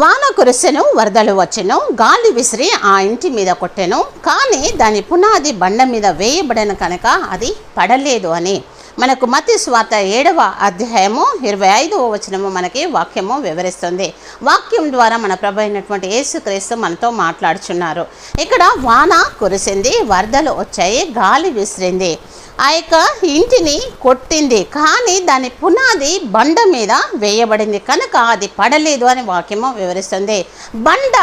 వాన కురిసెను వరదలు వచ్చెను గాలి విసిరి ఆ ఇంటి మీద కొట్టెను. కానీ దాని పునాది బండ మీద వేయబడిన కనుక అది పడలేదు అని. మనకు మతి స్వాత ఏడవ అధ్యాయము ఇరవై ఐదవ వచనము మనకి వాక్యము వివరిస్తుంది. వాక్యం ద్వారా మన ప్రభు అయినటువంటి యేసుక్రీస్తు మనతో మాట్లాడుచున్నారు. ఇక్కడ వాన కురిసింది వరదలు వచ్చాయి గాలి విసిరింది. ఆ యొక్క ఇంటిని కొట్టింది. కానీ దాని పునాది బండ మీద వేయబడింది. కనుక అది పడలేదు అని వాక్యము వివరిస్తుంది. బండ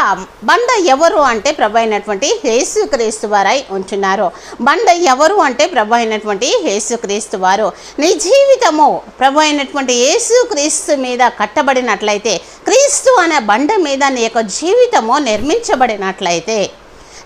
బండ ఎవరు అంటే ప్రభు అయినటువంటి యేసుక్రీస్తు వారై ఉంటున్నారు. బండ ఎవరు అంటే ప్రభు అయినటువంటి యేసుక్రీస్తు వారు. నీ జీవితము ప్రభు అయినటువంటి యేసుక్రీస్తు మీద కట్టబడినట్లయితే క్రీస్తు అనే బండ మీద నీ యొక్క జీవితము నిర్మించబడినట్లయితే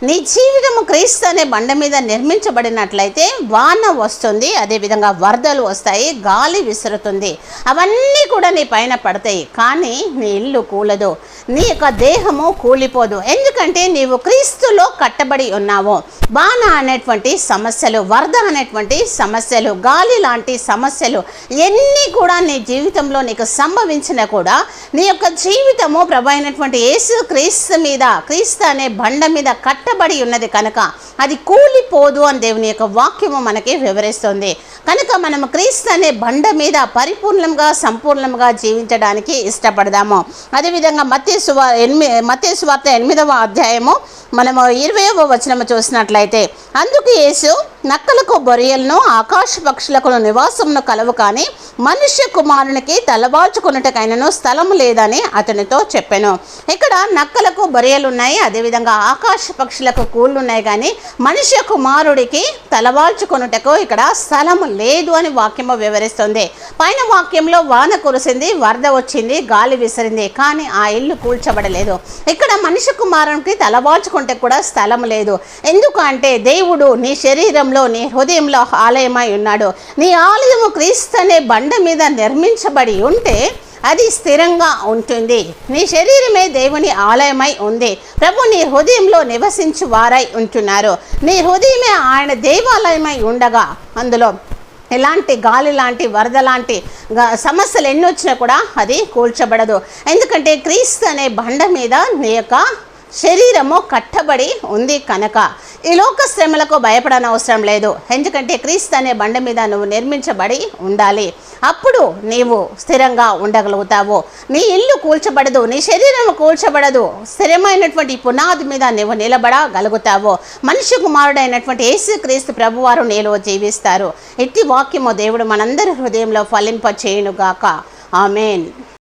నీ జీవితము క్రీస్తు అనే బండ మీద నిర్మించబడినట్లయితే వాన వస్తుంది అదేవిధంగా వరదలు వస్తాయి గాలి విసురుతుంది. అవన్నీ కూడా నీ పైన పడతాయి. కానీ నీ ఇల్లు కూలదు నీ యొక్క దేహము కూలిపోదు. ఎందుకంటే నీవు క్రీస్తులో కట్టబడి ఉన్నావు. వాన అనేటువంటి సమస్యలు వరద అనేటువంటి సమస్యలు గాలి లాంటి సమస్యలు ఎన్ని కూడా నీ జీవితంలో నీకు సంభవించినా కూడా నీ యొక్క జీవితము ప్రభు అయినటువంటి యేసు క్రీస్తు మీద క్రీస్తు అనే బండ మీద కట్ట కట్టబడి ఉన్నది కనుక అది కూలిపోదు అని దేవుని యొక్క వాక్యము మనకి వివరిస్తుంది. కనుక మనం క్రీస్తు అనే బండ మీద పరిపూర్ణంగా సంపూర్ణంగా జీవించడానికి ఇష్టపడదాము. అదేవిధంగా మత్య ఎనిమి మత్య ఎనిమిదవ అధ్యాయము మనము ఇరవయవ వచనము చూసినట్లయితే అందుకు యేసు నక్కలకు బొరియలను ఆకాశ పక్షులకు నివాసమును కలవు కానీ మనుష్య కుమారునికి తలబాల్చుకున్నటకైనను స్థలం లేదని అతనితో చెప్పాను. ఇక్కడ నక్కలకు బొరియలు ఉన్నాయి అదేవిధంగా ఆకాశ పక్షులకు కూళ్ళు ఉన్నాయి కానీ మనుష్య కుమారుడికి తలవాల్చుకొనుటకు ఇక్కడ స్థలం లేదు అని వాక్యము వివరిస్తుంది. పైన వాక్యంలో వాన కురిసింది వరద వచ్చింది గాలి విసిరింది కానీ ఆ ఇల్లు కూల్చబడలేదు. ఇక్కడ మనిషి కుమారునికి తలవాల్చుకుంటే కూడా స్థలం లేదు. ఎందుకంటే దేవుడు నీ శరీరం శరీరంలో నీ హృదయంలో ఆలయమై ఉన్నాడు. నీ ఆలయము క్రీస్తు అనే బండ మీద నిర్మించబడి ఉంటే అది స్థిరంగా ఉంటుంది. నీ శరీరమే దేవుని ఆలయమై ఉంది. ప్రభు నీ హృదయంలో నివసించు వారై ఉంటున్నారు. నీ హృదయమే ఆయన దేవాలయమై ఉండగా అందులో ఎలాంటి గాలి లాంటి వరద లాంటి సమస్యలు ఎన్ని వచ్చినా కూడా అది కూల్చబడదు. ఎందుకంటే క్రీస్తు అనే బండ మీద నీ యొక్క శరీరము కట్టబడి ఉంది కనుక. ఈ లోక శ్రమలకు భయపడని అవసరం లేదు. ఎందుకంటే క్రీస్తు అనే బండ మీద నువ్వు నిర్మించబడి ఉండాలి. అప్పుడు నీవు స్థిరంగా ఉండగలుగుతావు. నీ ఇల్లు కూల్చబడదు నీ శరీరం కూల్చబడదు. స్థిరమైనటువంటి పునాది మీద నువ్వు నిలబడగలుగుతావు. మనిషి కుమారుడైనటువంటి యేసు క్రీస్తు ప్రభువారు నీలో జీవిస్తారు. ఎట్టి వాక్యము దేవుడు మనందరి హృదయంలో ఫలింప చేయునుగాక ఆమెన్.